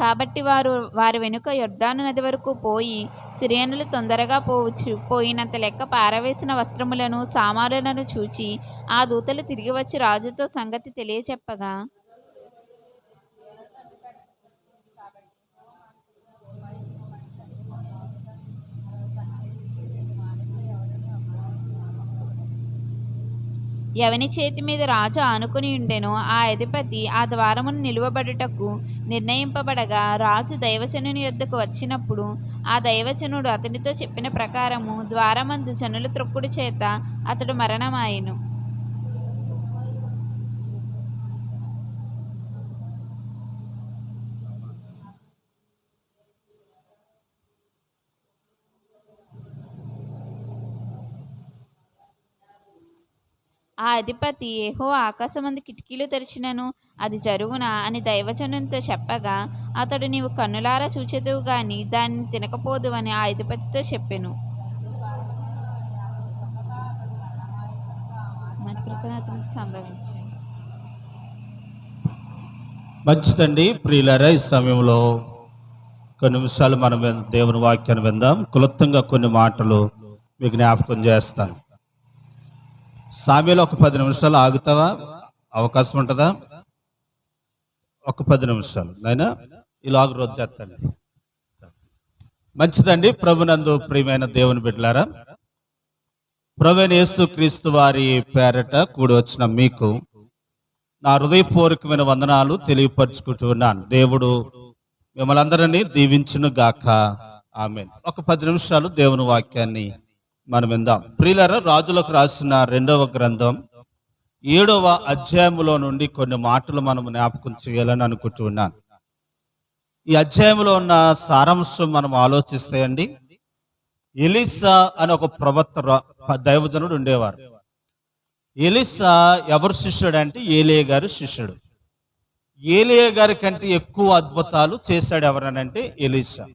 కాబట్టి వారు వారి వెనుక యొర్దాను నది వరకు పోయి సిరియనులు తొందరగా పోవచ్చు. పోయినంత లెక్క పారవేసిన వస్త్రములను సామానులను చూచి ఆ దూతలు తిరిగి వచ్చి రాజుతో సంగతి తెలియచెప్పగా. ఎవని చేతి మీద రాజు ఆనుకుని ఉండెనో ఆ అధిపతి ఆ ద్వారమును నిలువబడుటకు నిర్ణయింపబడగా రాజు దైవజనుని యొద్దకు వచ్చినప్పుడు ఆ దైవజనుడు అతనితో చెప్పిన ప్రకారము ద్వారమందు జనుల త్రొక్కుడు చేత అతడు మరణమాయెను. ఆ అధిపతి ఏహో ఆకాశమందు కిటికీలు తెరిచినను అది జరుగునా అని దైవజనునితో చెప్పగా అతడు నీవు కన్నులారా చూచెదువు గాని దాన్ని తినకపోదు అని ఆ అధిపతితో చెప్పెను. మన ప్రకారం అతనికి సంభవించింది మంచిదండి ప్రియులారా ఈ సమయంలో కొన్ని నిమిషాలు మనం దేవుని వాక్యాన్ని విందాం. క్లుప్తంగా కొన్ని మాటలు మీకు జ్ఞాపకం చేస్తాను. సామెలో ఒక పది నిమిషాలు ఆగుతావా? అవకాశం ఉంటుందా? ఒక పది నిమిషాలు నైనా ఇలాగ చేస్తాను. మంచిదండి ప్రభునందు ప్రియమైన దేవుని బిడ్డలారా. ప్రవీణ్ యేసు క్రీస్తు వారి పేరట కూడి వచ్చిన మీకు నా హృదయపూర్వకమైన వందనాలు తెలియపరుచుకుంటున్నాను. దేవుడు మిమ్మల్ని అందరినీ దీవించును గాక ఆమె ఒక పది నిమిషాలు దేవుని వాక్యాన్ని మనం విందాం. ప్రియులర రాజులకు రాసిన రెండవ గ్రంథం ఏడవ అధ్యాయంలో నుండి కొన్ని మాటలు మనం జ్ఞాపకం చేయాలని అనుకుంటున్నాను ఈ అధ్యాయంలో ఉన్న సారాంశం మనం ఆలోచిస్తే అండి ఎలిసా అని ఒక ప్రవక్త దైవజనుడు ఉండేవారు. ఎలిసా ఎవరు శిష్యుడు అంటే ఏలియ గారు శిష్యుడు. ఏలియ గారి కంటే ఎక్కువ అద్భుతాలు చేశాడు ఎవరనంటే ఎలిసా.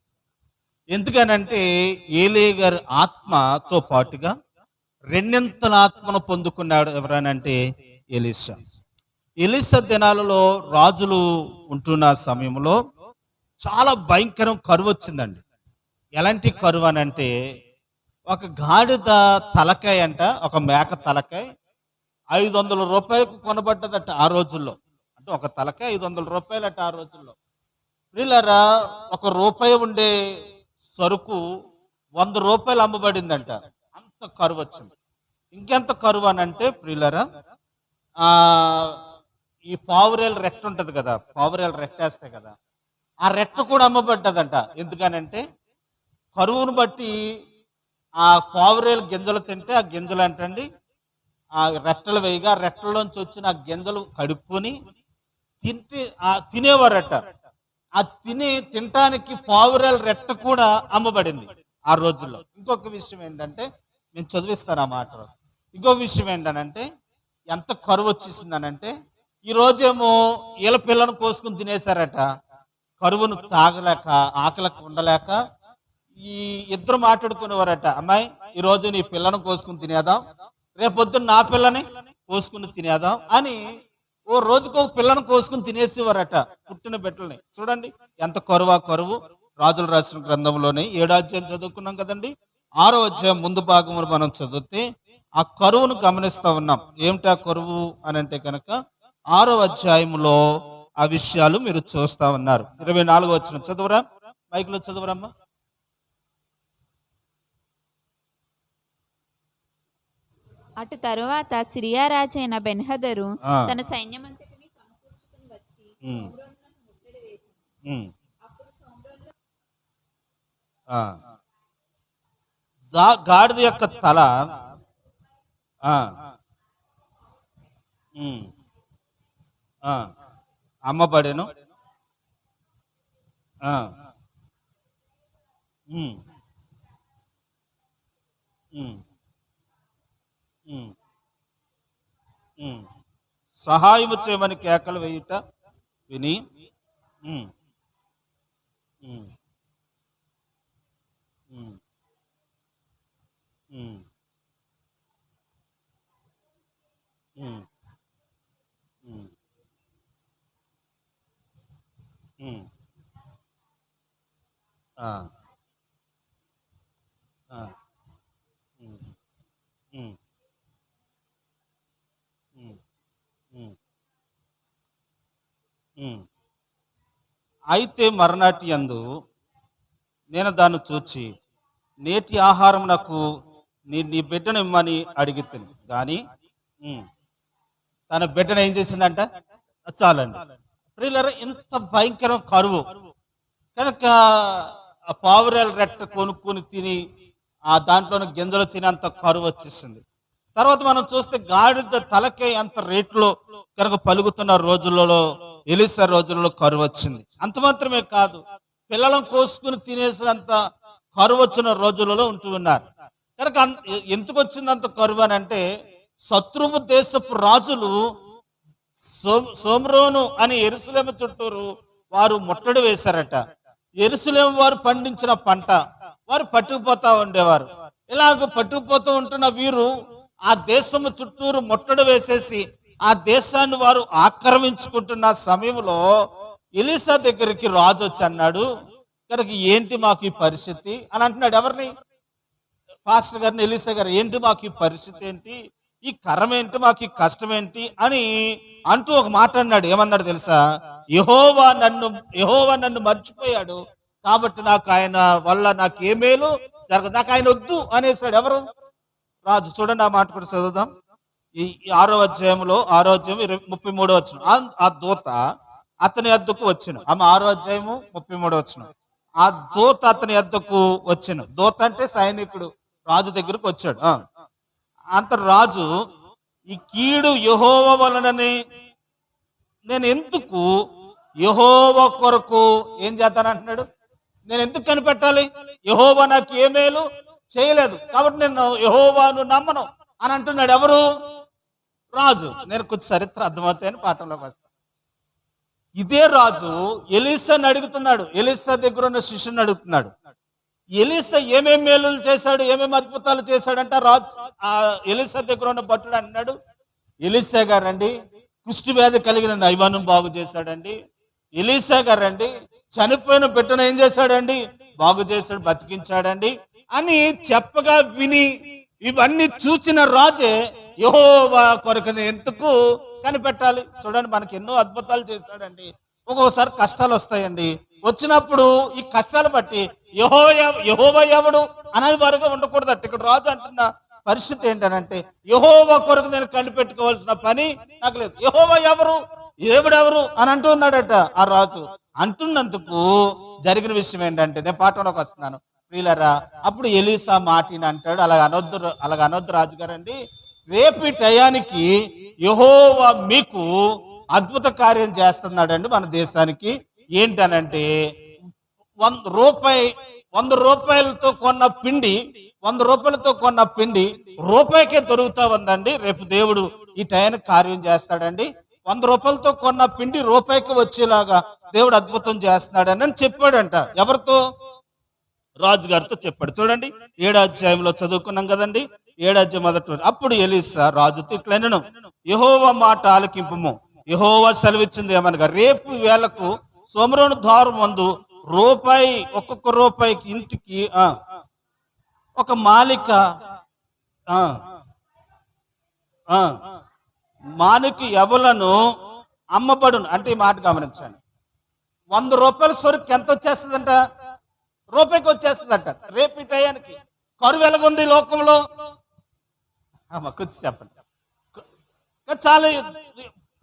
ఎందుకనంటే ఏలే గారి ఆత్మతో పాటుగా రెండింతల ఆత్మను పొందుకున్నాడు ఎవరనంటే ఎలిసా ఎలిసా దినాలలో రాజులు ఉంటున్న సమయంలో చాలా భయంకరం కరువు వచ్చిందండి. ఎలాంటి కరువు అని అంటే ఒక గాడిద తలకాయ అంట ఒక మేక తలకాయ ఐదు వందల రూపాయలకు కొనబడ్డదట ఆ రోజుల్లో. అంటే ఒక తలకాయ ఐదు వందల రూపాయలట ఆ రోజుల్లో. వీళ్ళరా ఒక రూపాయి ఉండే సరుకు వంద రూపాయలు అమ్మబడిందంట. అంత కరువు వచ్చింది. ఇంకెంత కరువు అని అంటే ప్రియులరా ఈ పావురేలు రెట్ట ఉంటుంది కదా పావురేలు రెట్టేస్తాయి కదా ఆ రెట్ట కూడా అమ్మబడ్డదంట. ఎందుకనంటే కరువును బట్టి ఆ పావురేలు గింజలు తింటే ఆ గింజలు అంటండి ఆ రెట్టలు వేయగా రెట్టలోంచి వచ్చిన ఆ గింజలు కడుక్కొని తింటే ఆ తినేవారట. ఆ తిని తినటానికి పావురేల రెట్ట కూడా అమ్మబడింది ఆ రోజుల్లో. ఇంకొక విషయం ఏంటంటే నేను చదివిస్తాను ఆ మాట ఇంకొక విషయం ఏంటనంటే ఎంత కరువు వచ్చేసిందనంటే ఈ రోజేమో ఈల పిల్లను కోసుకుని తినేశారట. కరువును తాగలేక ఆకలికి ఉండలేక ఈ ఇద్దరు మాట్లాడుకునేవారట అమ్మాయి ఈ రోజు నీ పిల్లను కోసుకుని తినేదాం రేపొద్దున నా పిల్లని కోసుకుని తినేదాం అని ఓ రోజుకు పిల్లను కోసుకుని తినేసేవారట పుట్టిన బిడ్డల్ని. చూడండి ఎంత కరువా కరువు. రాజులు రాసిన గ్రంథంలోనే ఏడో అధ్యాయం చదువుకున్నాం కదండి. ఆరో అధ్యాయం ముందు భాగంలో మనం చదివితే ఆ కరువును గమనిస్తూ ఉన్నాం. ఏమిటా కరువు అని అంటే కనుక ఆరో అధ్యాయంలో ఆ విషయాలు మీరు చూస్తా ఉన్నారు. ఇరవై నాలుగు వచ్చిన చదువురా. మైకులో చదువురమ్మా. అటు తరువాత సిరియా రాజైన బెన్హదరు. తన సైన్యమంతటిని సమకూర్చుకుని వచ్చి ముట్టడి. అప్పుడు గాడిద యొక్క తల. అమ్మబడెను ఆ. ఉమ్. సహాయం సహాయము చేయమని కేకలు వేయుట విని ఆ. అయితే మరనాటి యందు నేను దాన్ని చూచి నేటి ఆహారం నాకు నీ నీ బిడ్డను ఇమ్మని అడిగితే కానీ తన బిడ్డను ఏం చేసిందంట? చాలండి. ప్రియులారా, ఇంత భయంకరం కరువు. కనుక ఆ పావురాల రెట్ట కొనుక్కొని తిని ఆ దాంట్లోని గింజలు తినేంత కరువు వచ్చేసింది. తర్వాత మనం చూస్తే గాడిద తలకే అంత రేట్లో కనుక పలుకుతున్న రోజులలో ఎలిస రోజులలో కరువు వచ్చింది. అంత మాత్రమే కాదు పిల్లలను కోసుకుని తినేసినంత కరువు వచ్చిన రోజులలో ఉంటూ ఉన్నారు. కనుక ఎందుకు వచ్చింది అంత కరువు అని అంటే శత్రువు దేశపు రాజులు సోమ్ సోమ్రోను అని ఎరుసలేమ చుట్టూరు వారు ముట్టడి వేశారట. ఎరుసలేము వారు పండించిన పంట వారు పట్టుకుపోతా ఉండేవారు. ఇలాగ పట్టుకుపోతూ ఉంటున్న వీరు ఆ దేశము చుట్టూరు ముట్టడి వేసేసి ఆ దేశాన్ని వారు ఆక్రమించుకుంటున్న సమయంలో ఎలిసా దగ్గరికి రాజు వచ్చి అన్నాడు కనుక ఏంటి మాకు ఈ పరిస్థితి? అని అంటున్నాడు ఎవరిని? పాస్టర్ గారిని ఎలిసా గారు ఏంటి మాకు ఈ పరిస్థితి ఏంటి? ఈ కరం ఏంటి? మాకు ఈ కష్టం ఏంటి? అని అంటూ ఒక మాట అన్నాడు. ఏమన్నాడు తెలుసా? యహోవా నన్ను యహోవా నన్ను మర్చిపోయాడు. కాబట్టి నాకు ఆయన వల్ల నాకు ఏ మేలు జరగదు. నాకు ఆయన వద్దు అనేసాడు ఎవరు? రాజు చూడండి ఆ మాట కూడా చదువుదాం. ఈ ఆరో అధ్యాయంలో ఆరో అధ్యాయం ఇరవై ముప్పై మూడో వచ్చిన ఆ దూత అతని అద్దకు వచ్చిన ఆమె ఆరో అధ్యాయము ముప్పై మూడో వచ్చిన ఆ దూత అతని అద్దకు వచ్చిన దూత అంటే సైనికుడు రాజు దగ్గరకు వచ్చాడు. ఆ. అంత రాజు ఈ కీడు యహోవ వలనని నేను ఎందుకు యహోవ కొరకు ఏం చేస్తానంటున్నాడు నేను ఎందుకు కనిపెట్టాలి? యహోవ నాకు ఏ మేలు? చేయలేదు. కాబట్టి నేను యహోవాను నమ్మను అని అంటున్నాడు. ఎవరు? రాజు. నేను కొంచెం చరిత్ర అర్థమవుతాయని పాఠంలోకి వస్తాను ఇదే రాజు ఎలీసాని అడుగుతున్నాడు. ఎలీసా దగ్గర ఉన్న శిష్యుని అడుగుతున్నాడు. ఎలీసా ఏమేం మేలులు చేశాడు? ఏమేమి అద్భుతాలు చేశాడంటే రాజు? ఆ ఎలీసా దగ్గర ఉన్న భట్టుడు అన్నాడు ఎలీసా గారండి కుష్టి వ్యాధి కలిగిన నైవాన్ని బాగు చేశాడండి. ఎలీసా గారండి చనిపోయిన బిడ్డను ఏం చేశాడండి? బాగు చేశాడు బతికించాడండి. అని చెప్పగా విని ఇవన్నీ చూచిన రాజే యహోవా కొరకుని ఎందుకు కనిపెట్టాలి? చూడండి మనకి ఎన్నో అద్భుతాలు చేశాడండి. ఒక్కొక్కసారి కష్టాలు వస్తాయండి. వచ్చినప్పుడు ఈ కష్టాలు బట్టి యహో యహోవా ఎవడు అనేది వరకు ఉండకూడదట. ఇక్కడ రాజు అంటున్న పరిస్థితి ఏంటనంటే యహోవా కొరకు నేను కనిపెట్టుకోవాల్సిన పని నాకు లేదు. యహోవా ఎవరు? దేవుడెవరు అని అంటున్నాడట ఆ రాజు. అంటున్నందుకు జరిగిన విషయం ఏంటంటే నేను పాఠంలోకి వస్తున్నాను. ప్రియులరా అప్పుడు ఎలీసా మాటిని అంటాడు అలాగ అనొద్దు అలాగ అనొద్దు రాజుగారండి. రేపు ఈ టయానికి యహోవా మీకు అద్భుత కార్యం చేస్తున్నాడండి మన దేశానికి. ఏంటనంటే వంద రూపాయి వంద రూపాయలతో కొన్న పిండి వంద రూపాయలతో కొన్న పిండి రూపాయికే దొరుకుతా ఉందండి. రేపు దేవుడు ఈ టయానికి కార్యం చేస్తాడండి. వంద రూపాయలతో కొన్న పిండి రూపాయికి వచ్చేలాగా దేవుడు అద్భుతం చేస్తున్నాడని అని చెప్పాడంట. ఎవరితో? రాజుగారితో చెప్పాడు. చూడండి ఏడాధ్యాయంలో చదువుకున్నాం కదండి ఏడాధ్యాయం మొదటి అప్పుడు ఎలీసా రాజుతో ఇట్లనను యహోవ మాట ఆలకింపము. యహోవ సెలవిచ్చింది ఏమనగా రేపు వేళకు సోమరోను ద్వారం మందు రూపాయి ఒక్కొక్క రూపాయికి ఇంటికి ఒక మాలిక ఆ మాలిక ఎవలను అమ్మబడును. అంటే ఈ మాట గమనించండి. వంద రూపాయల సరుకు ఎంత వచ్చేస్తుందంట? రూపాయికి వచ్చేస్తుందంట రేపు ఈ టయానికి కరువు ఎలాగుంది లోకంలో? కూర్చు చెప్పండి. చాలా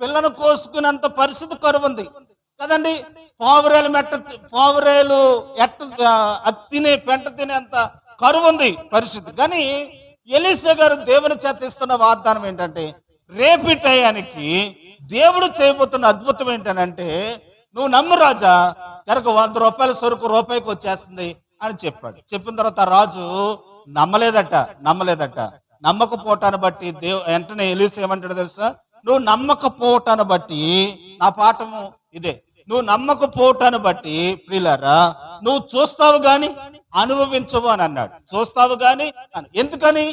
పిల్లను కోసుకునేంత పరిస్థితి కరువు ఉంది కదండి? పావురేలు మెట్ట పావురేలు ఎట్ట తినే పెంట తినేంత కరువు ఉంది పరిస్థితి. కానీ ఎలిసే గారు దేవుని చేత ఇస్తున్న వాగ్దానం ఏంటంటే రేపటి టయానికి దేవుడు చేయబోతున్న అద్భుతం ఏంటనంటే నువ్వు నమ్ము రాజా కనుక వంద రూపాయల సరుకు రూపాయికి వచ్చేస్తుంది అని చెప్పాడు. చెప్పిన తర్వాత రాజు నమ్మలేదట నమ్మలేదట. నమ్మకపోవటాన్ని బట్టి దేవు వెంటనే ఎలిసి ఏమంటాడు తెలుసా? నువ్వు నమ్మకపోవటాన్ని బట్టి నా పాఠము ఇదే. నువ్వు నమ్మకపోవటాన్ని బట్టి ప్రియులారా నువ్వు చూస్తావు గాని అనుభవించవు అని అన్నాడు. చూస్తావు గాని ఎందుకని?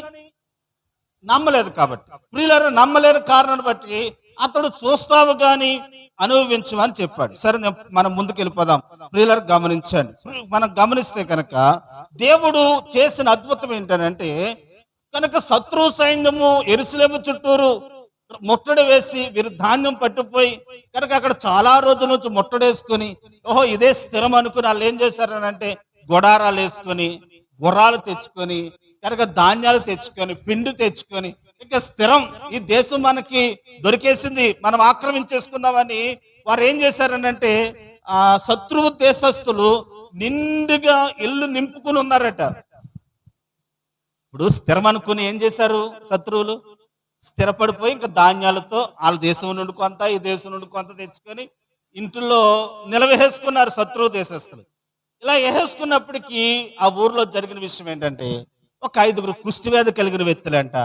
నమ్మలేదు కాబట్టి. ప్రియులారా నమ్మలేని కారణాన్ని బట్టి అతడు చూస్తావు గాని అనుభవించమని చెప్పాడు. సరే మనం ముందుకు వెళ్ళిపోదాం గమనించండి. మనం గమనిస్తే కనుక దేవుడు చేసిన అద్భుతం ఏంటంటే కనుక శత్రు సైన్యము ఎరుసలేము చుట్టూరు ముట్టడి వేసి వీరు ధాన్యం పట్టుపోయి కనుక అక్కడ చాలా రోజుల నుంచి ముట్టడేసుకుని ఓహో ఇదే స్థిరం అనుకుని వాళ్ళు ఏం చేశారనంటే గొడారాలు వేసుకొని గుర్రాలు తెచ్చుకొని కనుక ధాన్యాలు తెచ్చుకొని పిండి తెచ్చుకొని ఇంకా స్థిరం. ఈ దేశం మనకి దొరికేసింది. మనం ఆక్రమించేసుకుందామని వారు ఏం చేశారనంటే ఆ శత్రువు దేశస్తులు నిండుగా ఇల్లు నింపుకుని ఉన్నారట. ఇప్పుడు స్థిరం అనుకుని ఏం చేశారు శత్రువులు? స్థిరపడిపోయి ఇంకా ధాన్యాలతో వాళ్ళ దేశం నుండి కొంత ఈ దేశం నుండి కొంత తెచ్చుకొని ఇంట్లో నిలవేసుకున్నారు శత్రువు దేశస్తులు ఇలా వేసుకున్నప్పటికీ ఆ ఊర్లో జరిగిన విషయం ఏంటంటే ఒక ఐదుగురు కుష్టివ్యాధి కలిగిన వ్యక్తులంట.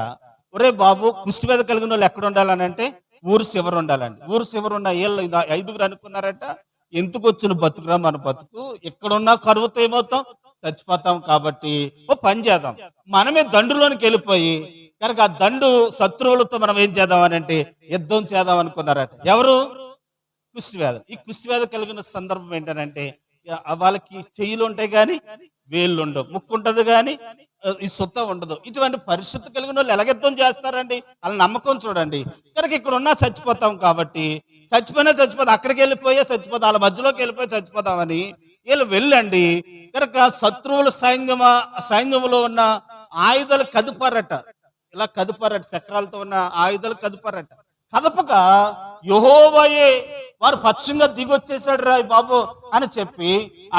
ఒరే బాబు కుష్టి మీద కలిగిన వాళ్ళు ఎక్కడ ఉండాలని అంటే ఊరు చివరు ఉండాలండి. ఊరు చివరు ఉన్న వీళ్ళు ఐదుగురు అనుకున్నారట ఎందుకు వచ్చిన బతుకురా మన బతుకు? ఎక్కడున్నా కరువుతో ఏమవుతాం? చచ్చిపోతాం కాబట్టి ఓ పని చేద్దాం. మనమే దండులోనికి వెళ్ళిపోయి కనుక ఆ దండు శత్రువులతో మనం ఏం చేద్దాం అని అంటే యుద్ధం చేద్దాం అనుకున్నారట. ఎవరు? కుష్టివేద ఈ కుష్టివేద కలిగిన సందర్భం ఏంటంటే వాళ్ళకి చెయ్యిలు ఉంటాయి కానీ వేళ్ళు ఉండవు. ముక్కు ఉంటుంది కానీ ఈ సొత్త ఉండదు. ఇటువంటి పరిస్థితి కలిగిన వాళ్ళు ఎలగెత్తం చేస్తారండి? వాళ్ళ నమ్మకం చూడండి. కనుక ఇక్కడ ఉన్నా చచ్చిపోతాం కాబట్టి చచ్చిపోయినా చచ్చిపోతాం అక్కడికి వెళ్ళిపోయే చచ్చిపోతాం వాళ్ళ మధ్యలోకి వెళ్ళిపోయి చచ్చిపోతామని వీళ్ళు వెళ్ళండి. కనుక శత్రువుల సైన్యమా సైన్యంలో ఉన్న ఆయుధాలు కదుపారట. ఇలా కదుపారట చక్రాలతో ఉన్న ఆయుధాలు కదుపారట. కదపక యహోవయే వారు పక్షంగా దిగొచ్చేసాడు రాయ్ బాబు అని చెప్పి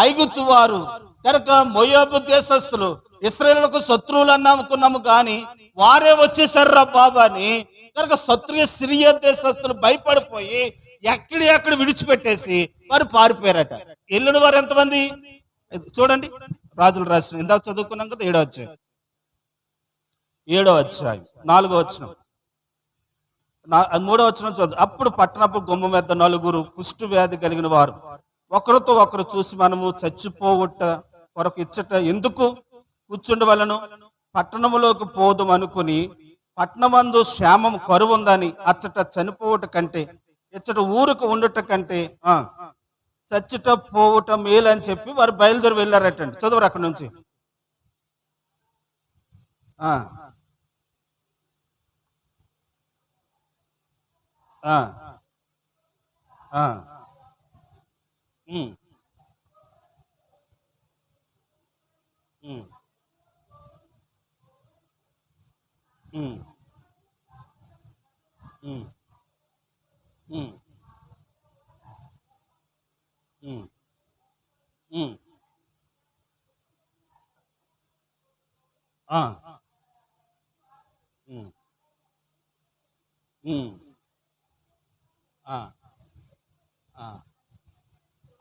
ఐగుత్తు వారు కనుక మొయోబు దేశస్తులు ఇస్రాయేళ్ళకు శత్రువులు అన్నాముకున్నాము కానీ వారే వచ్చేసారు రా బాబు అని. కనుక శత్రుయ సిరియా దేశస్తులు భయపడిపోయి ఎక్కడి ఎక్కడ విడిచిపెట్టేసి వారు పారిపోయారట. వెళ్ళిన వారు ఎంతమంది? చూడండి రాజులు రాసిన ఇందాక చదువుకున్నాం కదా ఏడో వచ్చాయి ఏడో వచ్చాయి నాలుగో వచ్చిన మూడో వచ్చిన చదువు. అప్పుడు పట్టణపు గుమ్మ మీద నలుగురు కుష్టు వ్యాధి కలిగిన వారు. ఒకరితో ఒకరు చూసి మనము చచ్చిపోవుట కొరకు ఇచ్చట ఎందుకు? కూర్చుండవలను. పట్టణములోకి పోదుం అనుకుని పట్టణమందు శ్యామం కరువు ఉందని అచ్చట చనిపోవుట కంటే ఇచ్చట ఊరుకు ఉండుట కంటే చచ్చిట చచ్చుట పోవుట మేలు అని చెప్పి వారు బయలుదేరి వెళ్ళారటండి. చదువురు అక్కడ నుంచి. ఆ.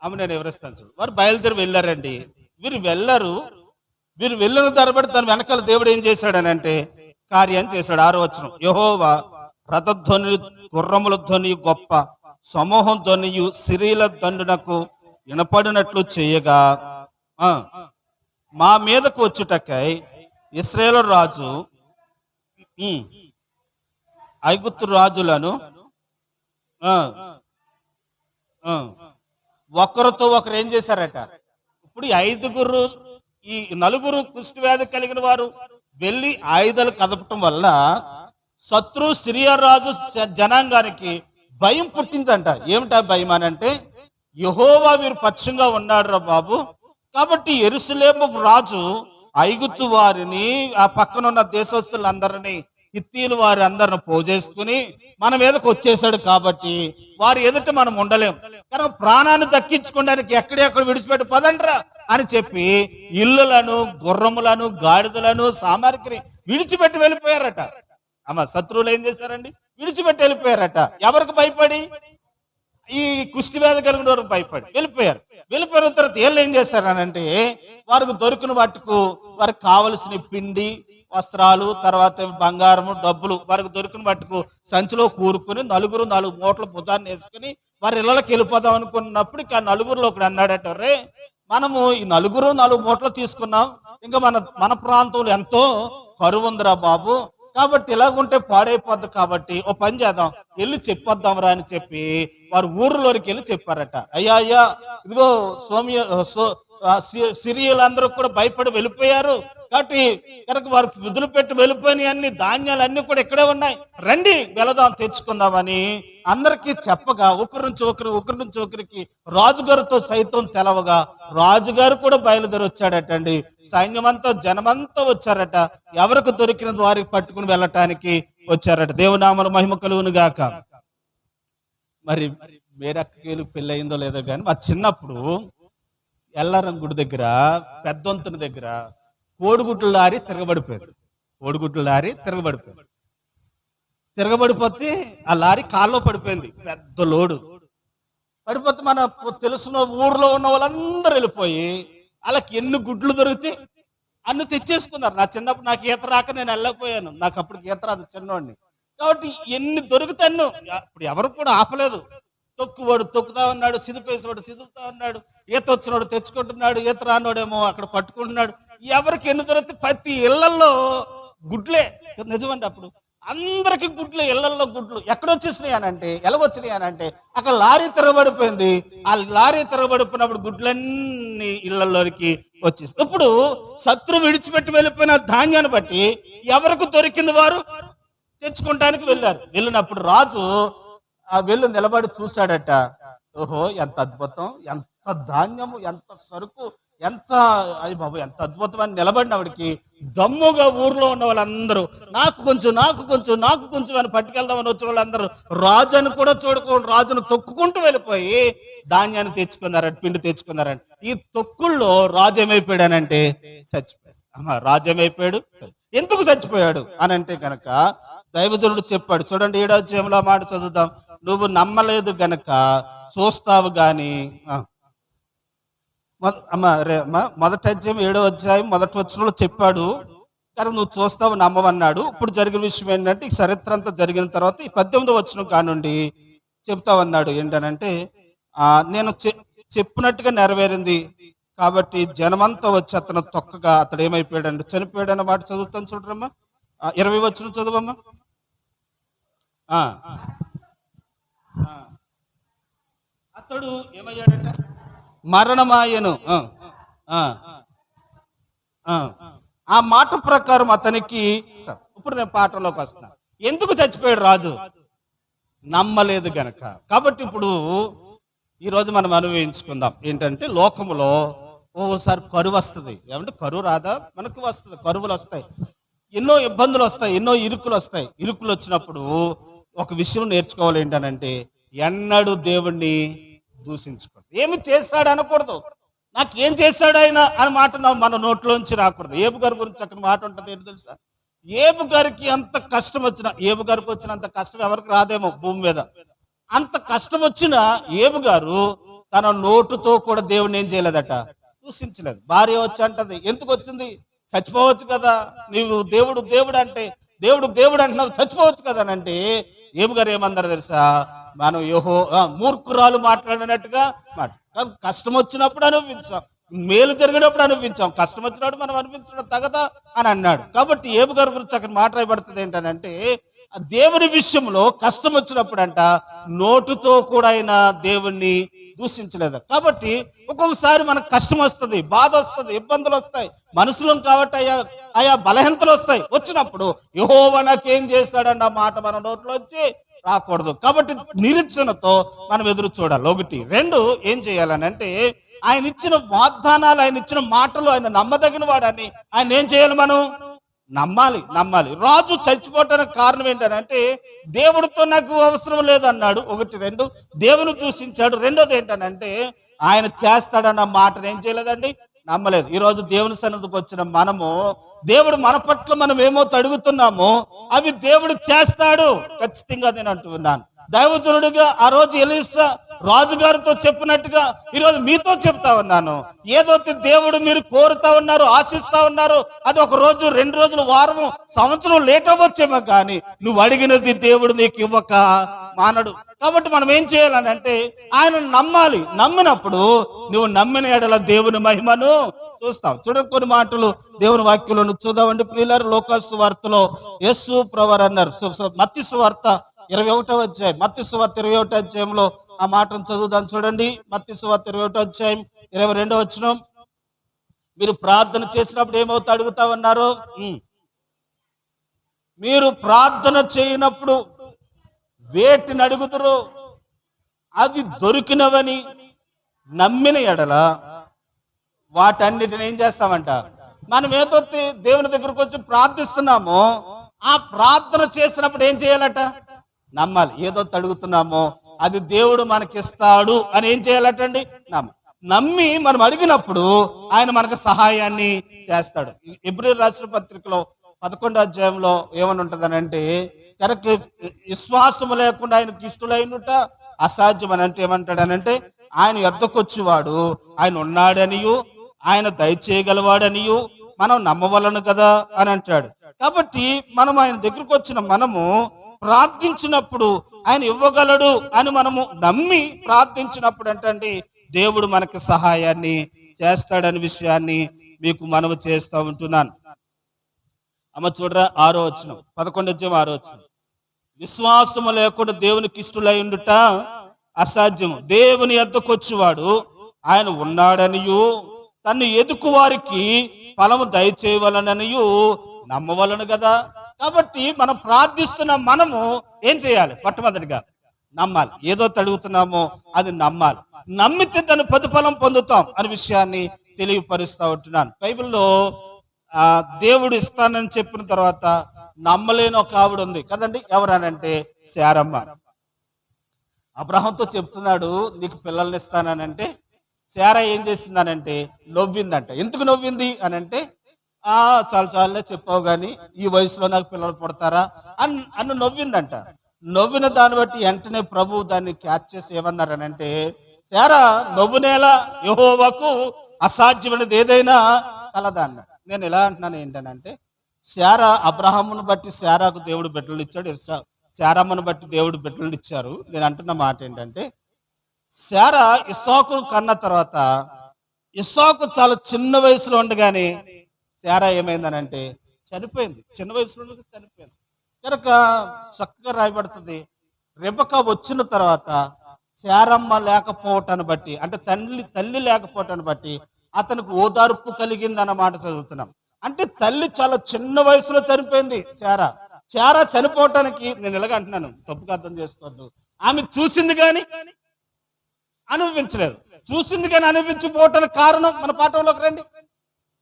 ఆమె నేను వివరిస్తాను చూడు. వారు బయలుదేరి వెళ్ళారండి. వీరు వెళ్ళరు. వీరు వెళ్ళిన తరబడి తన వెనకాల దేవుడు ఏం చేశాడని అంటే కార్యం చేశాడు. ఆరో వచనం. యహోవా రథధ్వని గుర్రముల ధ్వని గొప్ప సమూహం ధ్వనియు సిరీల దండునకు వినపడినట్లు చేయగా ఆ, మా మీదకు వచ్చుటకై ఇస్రాయేలు రాజు ఉమ్, ఐగుప్తు రాజులను ఒకరితో ఒకరు ఏం చేశారట? ఇప్పుడు ఐదుగురు ఈ నలుగురు కుష్టి వ్యాధి కలిగిన వారు వెళ్ళి ఆయుధాలు కదపటం వల్ల శత్రు సిరియా రాజు జనాంగానికి భయం పుట్టిందంట. ఏమిటా భయం అని అంటే యహోవా వీరు పక్షంగా ఉన్నాడు రా బాబు. కాబట్టి ఎరుసలేము రాజు ఐగుత్తు వారిని ఆ పక్కన ఉన్న దేశస్తులందరినీ కిత్తీలు వారి అందరిని పోజేసుకుని మన మీదకి వచ్చేసాడు కాబట్టి వారి ఎదుట మనం ఉండలేం. కనుక ప్రాణాన్ని దక్కించుకోవడానికి ఎక్కడెక్కడ విడిచిపెట్టి పదంట్రా అని చెప్పి ఇల్లులను గుర్రములను గాడిదలను సామాగ్రి విడిచిపెట్టి వెళ్ళిపోయారట. అమ్మ శత్రువులు ఏం చేశారండి? విడిచిపెట్టి వెళ్ళిపోయారట. ఎవరికి భయపడి? ఈ కుష్టి వ్యాధి కలిగిన వారికి భయపడి వెళ్ళిపోయారు. వెళ్ళిపోయిన తర్వాత వీళ్ళు ఏం చేశారనంటే వారికి దొరికిన వాటికు వారికి కావలసిన పిండి వస్త్రాలు తర్వాత బంగారము డబ్బులు వారికి దొరికిన వాటికు సంచిలో కూరుకుని నలుగురు నాలుగు మూటల భుజాన్ని వేసుకుని వారి ఇళ్ళకి వెళ్ళిపోదాం అనుకున్నప్పుడు ఆ నలుగురులో ఒకడు అన్నాడట రే మనము ఈ నలుగురు నాలుగు మూటలు తీసుకున్నాం. ఇంకా మన మన ప్రాంతంలో ఎంతో కరువు ఉందిరా బాబు. కాబట్టి ఇలాగుంటే పాడైపోద్ది కాబట్టి ఓ పని చేద్దాం. వెళ్ళి చెప్పొద్దాంరా అని చెప్పి వారు ఊర్లోనికి వెళ్ళి చెప్పారట. అయ్యా అయ్యా ఇదిగో సోమ్య సో సిరియలందరూ కూడా భయపడి వెళ్ళిపోయారు. కాబట్టి కనుక వారు విధులు పెట్టి వెళ్ళిపోయిన అన్ని ధాన్యాలు అన్ని కూడా ఇక్కడే ఉన్నాయి. రండి వెళదాం తెచ్చుకుందామని అందరికీ చెప్పగా ఒకరి నుంచి ఒకరు ఒకరి నుంచి ఒకరికి రాజుగారితో సైతం తెలవగా రాజుగారు కూడా బయలుదేరి వచ్చాడటండి. సైన్యమంతా జనమంతా వచ్చారట. ఎవరికి దొరికిన వారికి పట్టుకుని వెళ్ళటానికి వచ్చారట. దేవునామల మహిమ కలుగును గాక. మరి మేరక్కకి పెళ్ళయిందో లేదో కానీ మా చిన్నప్పుడు ఎల్లారం గుడి దగ్గర పెద్దొంతున దగ్గర కోడిగుడ్లు లారీ తిరగబడిపోయాడు కోడిగుడ్లు లారీ తిరగబడిపోయాడు తిరగబడిపోతే ఆ లారీ కాల్లో పడిపోయింది. పెద్ద లోడు. పడిపోతే మన తెలిసిన ఊర్లో ఉన్న వాళ్ళందరూ వెళ్ళిపోయి వాళ్ళకి ఎన్ని గుడ్లు దొరికితే అన్ను తెచ్చేసుకున్నారు. నా చిన్నప్పుడు నాకు ఈత రాక నేను వెళ్ళకపోయాను. నాకు అప్పుడు ఈత రాదు చిన్నవాడిని కాబట్టి ఎన్ని దొరికితే అన్ను ఇప్పుడు ఎవరు కూడా ఆపలేదు. తొక్కువాడు తొక్కుతా ఉన్నాడు సిదిపేసేవాడు సిదుపుతా ఉన్నాడు ఈత వచ్చినవాడు తెచ్చుకుంటున్నాడు ఈత రానోడేమో అక్కడ పట్టుకుంటున్నాడు. ఎవరికి ఎన్ని దొరికితే ప్రతి ఇళ్ళలో గుడ్లే. నిజమండి అప్పుడు. అందరికి గుడ్లు ఇళ్ళలో గుడ్లు. ఎక్కడొచ్చేసినాయి అని అంటే ఎలాగొచ్చినాయి అని అంటే అక్కడ లారీ తిరగబడిపోయింది. ఆ లారీ తిరగబడిపోయినప్పుడు గుడ్లన్నీ ఇళ్ళలోకి వచ్చేసి ఇప్పుడు శత్రు విడిచిపెట్టి వెళ్ళిపోయిన ధాన్యాన్ని బట్టి ఎవరికి దొరికింది వారు? తెచ్చుకోవడానికి వెళ్ళారు. వెళ్ళినప్పుడు రాజు ఆ వెళ్ళు నిలబడి చూశాడట. ఓహో ఎంత అద్భుతం ఎంత ధాన్యము ఎంత సరుకు ఎంత అది బాబు ఎంత అద్భుతం అని నిలబడినవాడికి దమ్ముగా ఊర్లో ఉన్న వాళ్ళందరూ నాకు కొంచెం నాకు కొంచెం నాకు కొంచెం అని పట్టుకెళ్దామని వచ్చిన వాళ్ళందరూ రాజును కూడా చూడకుండా రాజును తొక్కుకుంటూ వెళ్ళిపోయి ధాన్యాన్ని తెచ్చుకున్నారంట పిండి తెచ్చుకున్నారని ఈ తొక్కుల్లో రాజు ఏమైపోయాడనంటే చచ్చిపోయాడు. రాజ్యమైపోయాడు రాజు ఏమైపోయాడు ఎందుకు చచ్చిపోయాడు? అని అంటే కనుక దైవజనుడు చెప్పాడు చూడండి ఏడో అధ్యాయంలో మాట చదువుదాం. నువ్వు నమ్మలేదు గనక చూస్తావు గాని. అమ్మా రే మొదటి అధ్యాయం ఏడో అధ్యాయం మొదటి వచ్చినలో చెప్పాడు కానీ నువ్వు చూస్తావు నమ్మవన్నాడు. ఇప్పుడు జరిగిన విషయం ఏంటంటే ఈ చరిత్ర అంతా జరిగిన తర్వాత ఈ పద్దెనిమిదో వచ్చిన కానుండి చెప్తావన్నాడు. ఏంటనంటే ఆ, నేను చె- చెప్పినట్టుగా నెరవేరింది. కాబట్టి జనమంతా వచ్చి అతను తొక్కగా అతడు ఏమైపోయాడండి చనిపోయాడు అన్న మాట చదువుతాను చూడరమ్మా. ఇరవై వచ్చిన చదువమ్మా. అతడు ఏమయ్యాడట? మరణమాయను. ఆ, మాట ప్రకారం అతనికి ఇప్పుడు నేను పాఠంలోకి వస్తున్నా. ఎందుకు చచ్చిపోయాడు రాజు? నమ్మలేదు గనక. కాబట్టి ఇప్పుడు ఈ రోజు మనం అనుభవించుకుందాం. ఏంటంటే లోకములో ఓసారి కరువు వస్తుంది. ఏమంటే కరువు రాదా? మనకు వస్తుంది. కరువులు వస్తాయి. ఎన్నో ఇబ్బందులు వస్తాయి. ఎన్నో ఇరుకులు వస్తాయి. ఇరుకులు వచ్చినప్పుడు ఒక విషయం నేర్చుకోవాలి ఏంటనంటే ఎన్నడు దేవుణ్ణి దూషించకూడదు. ఏమి చేస్తాడు అనకూడదు. నాకు ఏం చేశాడు ఆయన అని మాట నా- మన నోట్లోంచి రాకూడదు. ఏబు గారి గురించి అక్కడ మాట ఉంటుంది ఏంటి తెలుసా? ఏబు గారికి అంత కష్టం వచ్చిన ఏబు గారికి వచ్చినంత కష్టం ఎవరికి రాదేమో భూమి మీద. అంత కష్టం వచ్చిన ఏబు గారు తన నోటుతో కూడా దేవుని ఏం చేయలేదట? దూషించలేదు. భార్య వచ్చి అంటది ఎందుకు వచ్చింది? చచ్చిపోవచ్చు కదా. నీవు దేవుడు దేవుడు అంటే దేవుడు దేవుడు అంటున్నావు చచ్చిపోవచ్చు కదా అని అంటే ఏబు గారు ఏమన్నారు తెలుసా? మనం యోహో ఆ, మూర్ఖురాలు మాట్లాడినట్టుగా కష్టం వచ్చినప్పుడు అనుభవించాం. మేలు జరిగినప్పుడు అనుభవించాం. కష్టం వచ్చినప్పుడు మనం అనిపించడం తగదా అని అన్నాడు. కాబట్టి ఏబు గారి గురించి అక్కడ మాట్లాడబడుతుంది ఏంటనంటే దేవుని విషయంలో కష్టం వచ్చినప్పుడు అంట నోటుతో కూడా ఆయన దేవుణ్ణి దూషించలేదు. కాబట్టి ఒక్కొక్కసారి మనకు కష్టం వస్తుంది బాధ వస్తుంది ఇబ్బందులు వస్తాయి మనుషులం కాబట్టి అయా ఆయా బలహీనతలు వస్తాయి. వచ్చినప్పుడు యహోవా నాకేం చేశాడన్న మాట మన నోట్లో వచ్చి రాకూడదు. కాబట్టి నిరీక్షణతో మనం ఎదురు చూడాలి. ఒకటి. రెండు ఏం చేయాలని అంటే ఆయన ఇచ్చిన వాగ్దానాలు ఆయన ఇచ్చిన మాటలు ఆయన నమ్మదగిన వాడని ఆయన ఏం చేయాలి మనం? నమ్మాలి నమ్మాలి. రాజు చచ్చిపోవటానికి కారణం ఏంటంటే దేవుడితో నాకు అవసరం లేదన్నాడు. ఒకటి రెండు. దేవుని దూషించాడు. రెండోది ఏంటనంటే ఆయన చేస్తాడన్న మాటను ఏం చేయలేదండి? నమ్మలేదు. ఈ రోజు దేవుని సన్నిధికి వచ్చిన మనము దేవుడు మన పట్ల మనం ఏమో తడుగుతున్నామో అవి దేవుడు చేస్తాడు. ఖచ్చితంగా నేను అంటున్నాను దైవజనుడిగా ఆ రోజు ఎలీసా రాజుగారితో చెప్పినట్టుగా ఈరోజు మీతో చెప్తా ఉన్నాను. ఏదైతే దేవుడు మీరు కోరుతా ఉన్నారు ఆశిస్తా ఉన్నారు అది ఒక రోజు రెండు రోజులు వారం సంవత్సరం లేట్ అవ్వచ్చేమో కానీ నువ్వు అడిగినది దేవుడు నీకు ఇవ్వక మానడు. కాబట్టి మనం ఏం చేయాలని అంటే ఆయన నమ్మాలి. నమ్మినప్పుడు నువ్వు నమ్మిన ఎడల దేవుని మహిమను చూస్తావు. చూడ కొన్ని మాటలు దేవుని వాక్యంలో చూద్దామండి. ప్రియులారు లోకాసు వార్తలో యస్సు ప్రవర్ అన్నారు సో- మత్తి సువార్త ఇరవై ఒకటో అధ్యాయం మత్తి సువార్త ఇరవై ఒకటో అధ్యాయంలో ఆ మాటను చదువుదాం చూడండి. మత్తి సువార్త ఇరవై ఒకటో అధ్యాయం ఇరవై రెండో వచ్చిన మీరు ప్రార్థన చేసినప్పుడు ఏమవుతా అడుగుతా ఉన్నారు? మీరు ప్రార్థన చేయనప్పుడు వేటిని అడుగుతురు? అది దొరికినవని నమ్మిన ఎడల వాటన్నిటిని ఏం చేస్తామంట? మనం ఏదో దేవుని దగ్గరకు వచ్చి ప్రార్థిస్తున్నామో ఆ ప్రార్థన చేసినప్పుడు ఏం చేయాలట? నమ్మాలి. ఏదో అడుగుతున్నామో అది దేవుడు మనకిస్తాడు అని ఏం చేయాలటండి? నమ్మ. నమ్మి మనం అడిగినప్పుడు ఆయన మనకు సహాయాన్ని చేస్తాడు. ఎబ్రి రాష్ట్ర పత్రికలో పదకొండో అధ్యాయంలో ఏమని ఉంటదనంటే కరెక్ట్ విశ్వాసము లేకుండా ఆయనకి ఇష్టలైనట అసాధ్యం అని అంటే ఏమంటాడనంటే ఆయన ఎద్దకొచ్చేవాడు ఆయన ఉన్నాడనియు ఆయన దయచేయగలవాడనియు మనం నమ్మవలను కదా అని అంటాడు. కాబట్టి మనం ఆయన దగ్గరకు వచ్చిన మనము ప్రార్థించినప్పుడు ఆయన ఇవ్వగలడు అని మనము నమ్మి ప్రార్థించినప్పుడు అంటే దేవుడు మనకి సహాయాన్ని చేస్తాడని విషయాన్ని మీకు మనవి చేస్తూ ఉంటున్నాను. అమ్మ చూడరా ఆరో వచ్చిన పదకొండు వచ్చాము ఆరో వచ్చిన విశ్వాసము లేకుండా దేవునికి ఇష్టలై ఉండుట అసాధ్యము. దేవుని ఎద్దకొచ్చేవాడు ఆయన ఉన్నాడనియు తన్ను ఎదుకు వారికి ఫలము దయచేయవలననియు నమ్మవలను కదా కాబట్టి మనం ప్రార్థిస్తున్న మనము ఏం చేయాలి? మొట్టమొదటిగా నమ్మాలి. ఏదో తడుగుతున్నామో అది నమ్మాలి. నమ్మితే దాని ప్రతిఫలం పొందుతాం అనే విషయాన్ని తెలియపరుస్తూ ఉంటున్నాను. బైబిల్లో ఆ దేవుడు ఇస్తానని చెప్పిన తర్వాత నమ్మలేని ఒక ఆవిడ ఉంది. కదండి? ఎవరనంటే శారమ్మ. అబ్రహంతో చెప్తున్నాడు నీకు పిల్లల్ని ఇస్తాననంటే శారా ఏం చేసిందనంటే నవ్విందంట. ఎందుకు నవ్వింది? అని అంటే ఆ చాలా చాలులే చెప్పావు కానీ ఈ వయసులో నాకు పిల్లలు పుడతారా? అని అన్ను నవ్విందంట. నవ్విన దాన్ని బట్టి వెంటనే ప్రభు దాన్ని క్యాచ్ చేసి ఏమన్నారనంటే సారా నవ్వునేలా యహోవకు అసాధ్యమైనది ఏదైనా కలదాన్న నేను ఎలా అంటున్నాను ఏంటనంటే శారా అబ్రహామును బట్టి శారాకు దేవుడు బిడ్డలు ఇచ్చాడు శారమ్మను బట్టి దేవుడు బిడ్డలు ఇచ్చారు. నేను అంటున్న మాట ఏంటంటే శారా ఇస్సాకును కన్న తర్వాత ఇస్సాకు చాలా చిన్న వయసులో ఉండగానే శారా ఏమైందనంటే చనిపోయింది. చిన్న వయసులో చనిపోయింది. కనుక చక్కగా రాయబడుతుంది. రెబక వచ్చిన తర్వాత శారమ్మ లేకపోవటాన్ని బట్టి అంటే తల్లి తల్లి లేకపోవటాన్ని బట్టి అతనికి ఓదార్పు కలిగింది అన్నమాట చదువుతున్నాం. అంటే తల్లి చాలా చిన్న వయసులో చనిపోయింది శారా. శారా చనిపోవటానికి నేను ఇలాగ అంటున్నాను తప్పుగా అర్థం చేసుకోవద్దు. ఆమె చూసింది కానీ అనుభవించలేదు. చూసింది కానీ అనుభవించిపోవటానికి కారణం మన పాఠంలోకి రండి.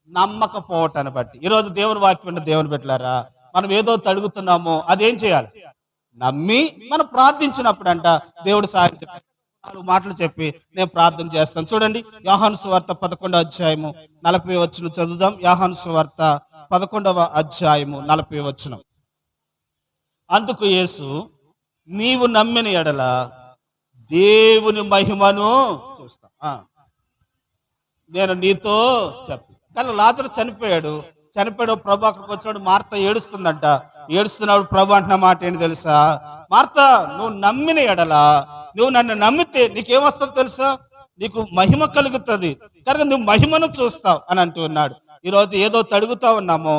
నమ్మకపోవటాన్ని బట్టి. ఈరోజు దేవుని వాక్యం దేవుని పెట్టారా మనం ఏదో తడుగుతున్నామో అదేం చేయాలి? నమ్మి మనం ప్రార్థించినప్పుడు అంట దేవుడు సాయం నాలుగు మాటలు చెప్పి నేను ప్రార్థన చేస్తాను. చూడండి యాహాను సువార్త పదకొండవ అధ్యాయము నలభై వచ్చిన చదువుదాం. యాహాను సువార్త పదకొండవ అధ్యాయము నలభై వచ్చిన అందుకు యేసు నీవు నమ్మిన ఎడల దేవుని మహిమను చూస్తా. ఆ. నేను నీతో చెప్తాను కానీ లాజరు చనిపోయాడు. చనిపోయాడు ప్రభు అక్కడికి వచ్చినాడు మార్త ఏడుస్తుందంట. ఏడుస్తున్నాడు ప్రభు అంటున్న మాట ఏంటి తెలుసా? మార్త నువ్వు నమ్మిన ఎడలా నువ్వు నన్ను నమ్మితే నీకేమొస్తుందో తెలుసా? నీకు మహిమ కలుగుతుంది. కనుక నువ్వు మహిమను చూస్తావు అని అంటూ ఉన్నాడు. ఈరోజు ఏదో తడుగుతా ఉన్నామో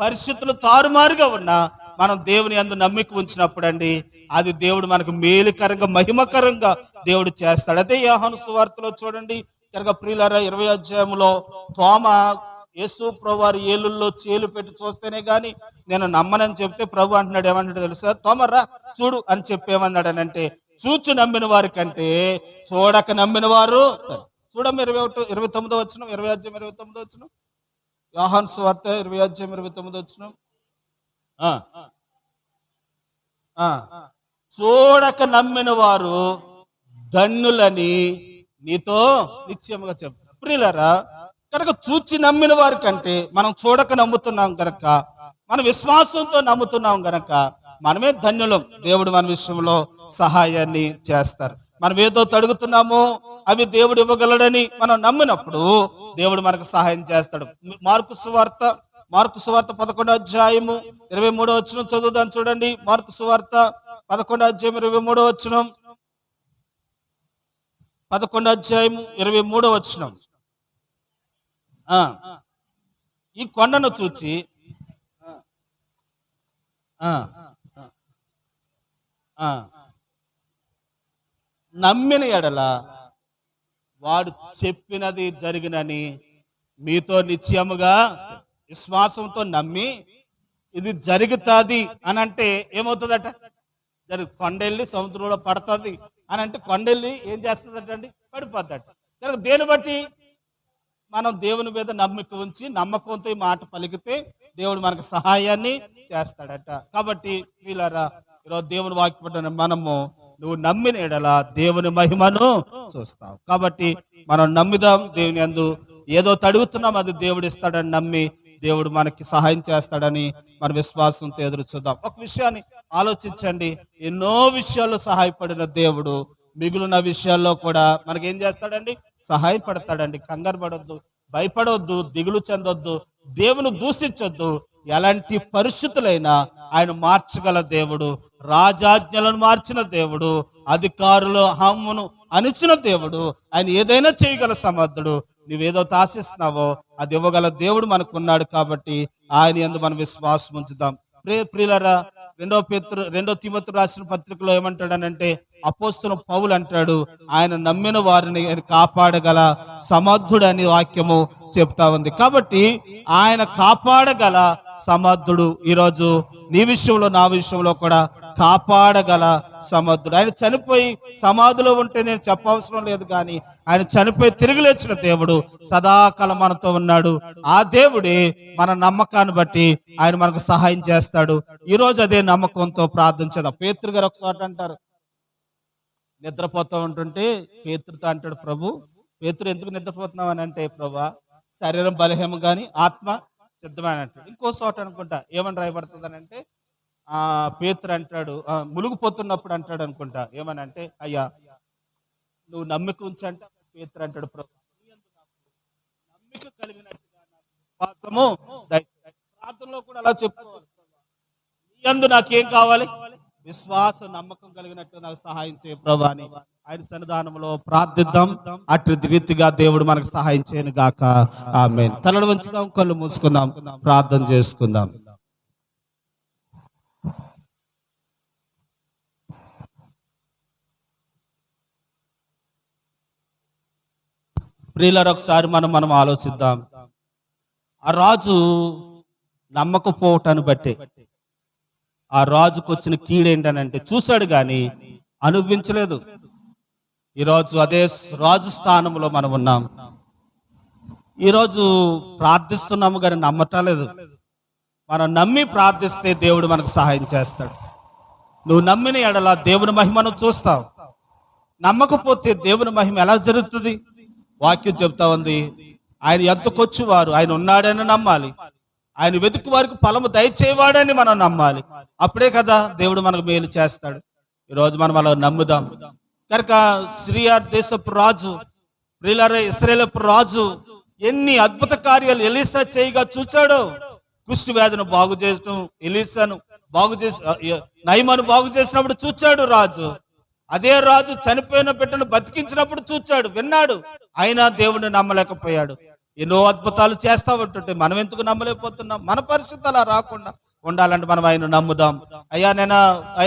పరిస్థితులు తారుమారుగా ఉన్నా మనం దేవుని అందు నమ్మిక ఉంచినప్పుడు అండి అది దేవుడు మనకు మేలుకరంగా మహిమకరంగా దేవుడు చేస్తాడు. అదే యోహాను సువార్తలో చూడండి. కనుక ప్రియులరా ఇరవై అధ్యాయంలో తోమ యేసు ప్రభు వారి ఏలుల్లో చేలు పెట్టి చూస్తేనే కానీ నేను నమ్మనని చెప్తే ప్రభు అంటున్నాడు ఏమంటాడు తెలుసా? తోమరా చూడు అని చెప్పేమన్నాడు అని అంటే నమ్మిన వారి కంటే చూడక నమ్మిన వారు చూడమ్మ ఇరవై ఒకటి ఇరవై తొమ్మిదో వచ్చిన ఇరవై అధ్యాయం ఇరవై తొమ్మిదో వచ్చిన యోహాన్ స్వార్త ఇరవై అధ్యాయం ఇరవై తొమ్మిది వచ్చిన చూడక నమ్మిన వారు ధన్యులని నీతో నిశ్చయముగా చెప్తారు ప్రియులరా కనుక చూచి నమ్మిన వారి కంటే మనం చూడక నమ్ముతున్నాం గనక మన విశ్వాసంతో నమ్ముతున్నాం గనక మనమే ధన్యులం. దేవుడు మన విషయంలో సహాయాన్ని చేస్తారు. మనం ఏదో తడుగుతున్నామో అవి దేవుడు ఇవ్వగలడని మనం నమ్మినప్పుడు దేవుడు మనకు సహాయం చేస్తాడు. మార్కు సువార్త మార్కు సువార్త పదకొండో అధ్యాయము ఇరవై మూడో వచ్చిన చదువుదాన్ని చూడండి. మార్కు సువార్త పదకొండో అధ్యాయం ఇరవై మూడో వచ్చినం పదకొండు అధ్యాయము ఇరవై మూడో వచ్చిన ఈ కొండను చూచి ఆ, ఆ, నమ్మిన ఎడల వాడు చెప్పినది జరిగినని మీతో నిశ్చయముగా విశ్వాసంతో నమ్మి ఇది జరుగుతుంది అని అంటే ఏమవుతుందట? జరుగు కొండెళ్ళి సముద్రంలో పడుతుంది. అని అంటే కొండెల్లి ఏం చేస్తుందట అండి? పడిపోద్దట. కనుక దేని బట్టి? మనం దేవుని మీద నమ్మిక ఉంచి నమ్మకంతో ఈ మాట పలికితే దేవుడు మనకు సహాయాన్ని చేస్తాడట. కాబట్టి వీళ్ళరా ఈరోజు దేవుని వాక్యపడిన మనము నువ్వు నమ్మిన ఎడల దేవుని మహిమను చూస్తావు. కాబట్టి మనం నమ్మిదాం దేవుని అందు. ఏదో తడుగుతున్నాం అది దేవుడు ఇస్తాడని నమ్మి దేవుడు మనకి సహాయం చేస్తాడని మన విశ్వాసంతో ఎదురు చూద్దాం. ఒక విషయాన్ని ఆలోచించండి. ఎన్నో విషయాల్లో సహాయపడిన దేవుడు మిగిలిన విషయాల్లో కూడా మనకేం చేస్తాడండి? సహాయపడతాడండి కంగారు పడొద్దు భయపడొద్దు దిగులు చెందొద్దు దేవుని దూషించొద్దు. ఎలాంటి పరిస్థితులైనా ఆయన మార్చగల దేవుడు రాజాజ్ఞలను మార్చిన దేవుడు అధికారుల హమ్మును అణిచిన దేవుడు ఆయన ఏదైనా చేయగల సమర్థుడు నువ్వేదో ఆశిస్తున్నావో అది ఇవ్వగల దేవుడు మనకున్నాడు కాబట్టి ఆయన ఎందు మనం విశ్వాసం ఉంచుదాం. ప్రే ప్రియులరా రెండో పేతురు రెండో తిమతు రాసిన పత్రికలో ఏమంటాడనంటే అపోస్తుల పౌలు అంటాడు ఆయన నమ్మిన వారిని కాపాడగల సమర్థుడు అనే వాక్యము చెప్తా ఉంది. కాబట్టి ఆయన కాపాడగల సమర్థుడు. ఈరోజు నీ విషయంలో నా విషయంలో కూడా కాపాడగల సమర్థుడు. ఆయన చనిపోయి సమాధిలో ఉంటే నేను చెప్పవసరం లేదు కానీ ఆయన చనిపోయి తిరిగి లేచిన దేవుడు సదాకాలం మనతో ఉన్నాడు. ఆ దేవుడే మన నమ్మకాన్ని బట్టి ఆయన మనకు సహాయం చేస్తాడు. ఈరోజు అదే నమ్మకంతో ప్రార్థించడం. పేతృ గారు ఒకసారి అంటారు. నిద్రపోతూ ఉంటుంటే పేతృతో అంటాడు ప్రభు పేతురు ఎందుకు నిద్రపోతున్నావు? అని అంటే ప్రభా శరీరం బలహీనం కానీ ఆత్మ సిద్ధమైన ఇంకో చోట అనుకుంటా ఏమని రాయబడుతుంది అని అంటే ఆ పేతురు అంటాడు ఆ, మునిగిపోతున్నప్పుడు అంటాడు అనుకుంటా ఏమని అంటే అయ్యా నువ్వు నమ్మిక ఉంచంట పేతురు అంటాడు ప్రభు నమ్మిక కలిగినట్టుగా నాకు ప్రార్థనలో కూడా అలా చెప్పుకోవాలి. నీ అందు నాకేం కావాలి? విశ్వాస నమ్మకం కలిగినట్టు నాకు సహాయం చేయ ప్రభాని ఆయన సన్నిధానంలో ప్రార్థిద్దాం. అటు రీతిగా దేవుడు మనకు సహాయం చేయను గాక. ఆమె తలలు వంచుదాం కళ్ళు మూసుకుందాం. ప్రార్థన చేసుకుందాం. ప్రియులరు ఒకసారి మనం మనం ఆలోచిద్దాం. ఆ రాజు నమ్మకపోవటాన్ని బట్టి ఆ రాజుకు వచ్చిన కీడేంటనంటే చూశాడు కానీ అనుభవించలేదు. ఈరోజు అదే రాజు స్థానంలో మనం ఉన్నాం. ఈరోజు ప్రార్థిస్తున్నాము కానీ నమ్మటలేదు మనం నమ్మి ప్రార్థిస్తే దేవుడు మనకు సహాయం చేస్తాడు. నువ్వు నమ్మిన ఎడల దేవుని మహిమను చూస్తావు. నమ్మకపోతే దేవుని మహిమ ఎలా జరుగుతుంది? వాక్యం చెప్తా ఉంది. ఆయన ఎంతకొచ్చి వారు ఆయన ఉన్నాడని నమ్మాలి. ఆయన వెతుకు వారికి ఫలము దయచేవాడని మనం నమ్మాలి. అప్పుడే కదా దేవుడు మనకు మేలు చేస్తాడు. ఈరోజు మనం అలా నమ్ముదాం. కనుక సిరియా దేశపు రాజు ప్రిలరే ఇస్రేలపు రాజు ఎన్ని అద్భుత కార్యాలు ఎలీసా చేయగా చూచాడో కుష్టి వ్యాధిని బాగు చేయటం ఎలీసాను బాగు చేసి నయమాను బాగు చేసినప్పుడు చూచాడు రాజు. అదే రాజు చనిపోయిన బిడ్డను బతికించినప్పుడు చూచాడు విన్నాడు. అయినా దేవుడిని నమ్మలేకపోయాడు. ఎన్నో అద్భుతాలు చేస్తా ఉంటుంటే మనం ఎందుకు నమ్మలేకపోతున్నాం? మన పరిస్థితి అలా రాకుండా ఉండాలంటే మనం ఆయన నమ్ముదాం. అయ్యా నేను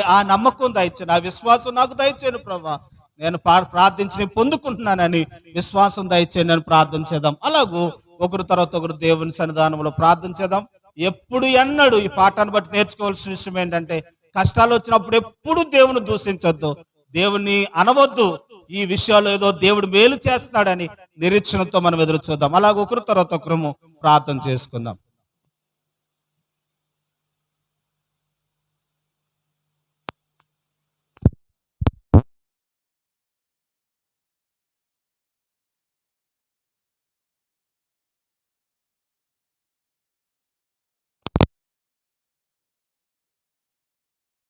ఆ- నమ్మకం దయచేయను ఆ విశ్వాసం నాకు దయచేయను ప్రభా. నేను పా- ప్రార్థించి నేను పొందుకుంటున్నానని విశ్వాసం దయచేయండి అని ప్రార్థన చేద్దాం. అలాగూ ఒకరు తర్వాత ఒకరు దేవుని సన్నిధానంలో ప్రార్థన చేద్దాం. ఎప్పుడు ఎన్నడు ఈ పాఠాన్ని బట్టి నేర్చుకోవాల్సిన విషయం ఏంటంటే కష్టాలు వచ్చినప్పుడు ఎప్పుడు దేవుని దూషించొద్దు. దేవుని అనవద్దు. ఈ విషయాల్లో ఏదో దేవుడు మేలు చేస్తున్నాడని నిరీక్షణతో మనం ఎదురు చూద్దాం. అలాగ ఒకరు తర్వాత ఒకరము ప్రార్థన చేసుకుందాం.